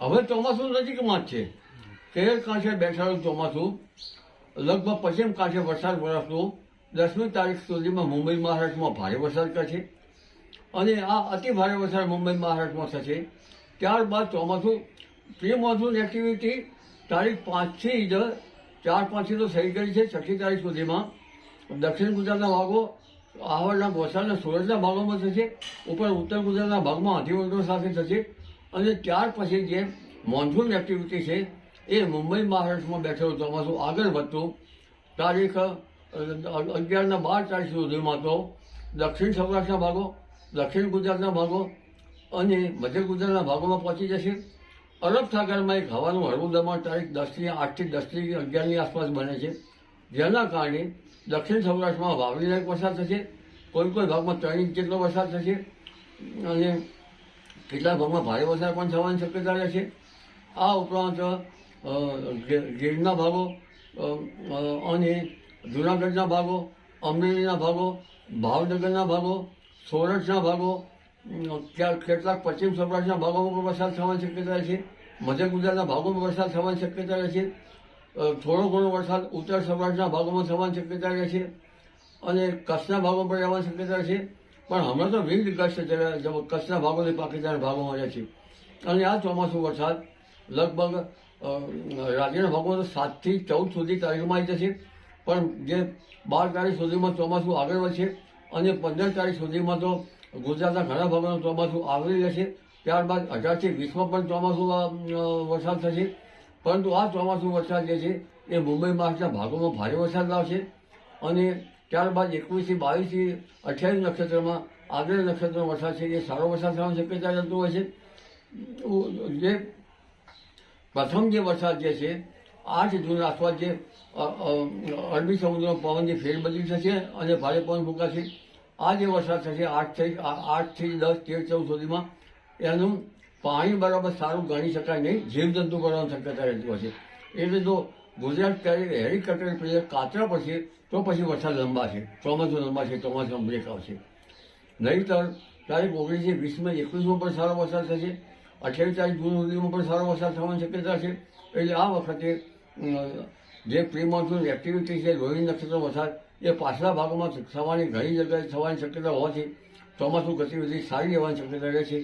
હવે ચોમાસું નજીકમાં જ છે. કેર કાંઠે બેઠેલું ચોમાસું. લગભગ પશ્ચિમ કાંઠે વરસાદ વરસતું. દસમી તારીખ સુધીમાં મુંબઈ મહારાષ્ટ્રમાં ભારે વરસાદ થશે. અને આ અતિ ભારે વરસાદ મુંબઈ મહારાષ્ટ્રમાં થશે. ત્યારબાદ ચોમાસું પ્રી મોન્સૂન એક્ટિવિટી તારીખ પાંચથી જ ચાર પાંચથી તો થઈ ગઈ છે છઠ્ઠી તારીખ સુધીમાં. દક્ષિણ ગુજરાતના ભાગો આવડના વલસાડના સુરતના ભાગોમાં થશે. ઉપર ઉત્તર ગુજરાતના ભાગમાં અધિવર્તો સાથે થશે. અને ત્યાર પછી જે મોન્સૂન એક્ટિવિટી છે, એ મુંબઈ મહારાષ્ટ્રમાં બેઠેલું ચોમાસું આગળ વધતું? તારીખ અગિયારના બાર તારીખ સુધીમાં તો દક્ષિણ સૌરાષ્ટ્રના ભાગો, દક્ષિણ ગુજરાતના ભાગો અને મધ્ય ગુજરાતના ભાગોમાં પહોંચી જશે. અરબ સાગરમાં એક હવાનું હળવું દબાણ તારીખ દસથી આઠથી દસથી અગિયારની આસપાસ બને છે. જેના કારણે દક્ષિણ સૌરાષ્ટ્રમાં વાવણી લાયક વરસાદ થશે. કોઈ કોઈ ભાગમાં ત્રણ ઇંચ જેટલો વરસાદ થશે. અને કેટલાક ભાગમાં ભારે વરસાદ પણ થવાની શક્યતા રહે છે. આ ઉપરાંત ગીરના ભાગો અને જૂનાગઢના ભાગો, અમરેલીના ભાગો, ભાવનગરના ભાગો, સોરઠના ભાગો ત્યાં કેટલાક પશ્ચિમ સૌરાષ્ટ્રના ભાગોમાં પણ વરસાદ થવાની શક્યતા છે. મધ્ય ગુજરાતના ભાગોમાં વરસાદ થવાની શક્યતા રહે છે થોડો ઘણો વરસાદ ઉત્તર સૌરાષ્ટ્રના ભાગોમાં થવાની શક્યતા રહે છે. અને કચ્છના ભાગોમાં પણ રહેવાની શક્યતા છે. પણ હમણાં તો વિંડ કચ્છ છે જે કચ્છના ભાગોથી પાકિસ્તાન ભાગોમાં રહે છે અને આ ચોમાસું વરસાદ લગભગ રાજ્યના ભાગોમાં તો સાતથી ચૌદ સુધી તારીખમાં આવી જશે. પણ જે બાર તારીખ સુધીમાં ચોમાસું આગળ વધશે અને પંદર તારીખ સુધીમાં તો ગુજરાતના ઘણા ભાગોનું ચોમાસું આવરી લેશે. ત્યારબાદ અઢારથી વીસમાં પણ ચોમાસું વરસાદ થશે. પરંતુ આ ચોમાસું વરસાદ જે છે એ મુંબઈ મહારાષ્ટ્રના ભાગોમાં ભારે વરસાદ લાવશે. અને ત્યારબાદ એકવીસથી બાવીસથી અઠ્યાવીસ નક્ષત્રમાં આગળ નક્ષત્રનો વરસાદ છે. એ સારો વરસાદ થવાની શક્યતા રહેતું હોય છે. જે પ્રથમ જે વરસાદ જે છે, આઠ જૂન આસપાસ જે અરબી સમુદ્રમાં પવનની ફેરબદલી થશે અને ભારે પવન ફૂંકાશે, આ જે વરસાદ થશે આઠથી થઈ આઠથી દસ, તેર, ચૌદ સુધીમાં, એનું પાણી બરાબર સારું ગણી શકાય નહીં. જીવજંતુ કરવાની શક્યતા રહેતી હોય છે. એટલે તો ગુજરાત ક્યારેક હેલિકોપ્ટર પેલે કાતરા પછી, તો પછી વરસાદ લંબાશે ચોમાસું લંબાશે ચોમાસું બ્રેક આવશે. નહીતર તારીખ ઓગણીસથી વીસમાં એકવીસમાં પણ સારો વરસાદ થશે. અઠ્યાવીસ તારીખ જૂન સુધીમાં પણ સારો વરસાદ થવાની શક્યતા છે. એટલે આ વખતે જે પ્રી મોન્સૂન એક્ટિવિટી છે રોહિણી નક્ષત્ર વરસાદ, એ પાછલા ભાગોમાં થવાની ઘણી જગ્યાએ થવાની શક્યતા હોવાથી ચોમાસું ગતિવિધિ સારી રહેવાની શક્યતા રહે છે.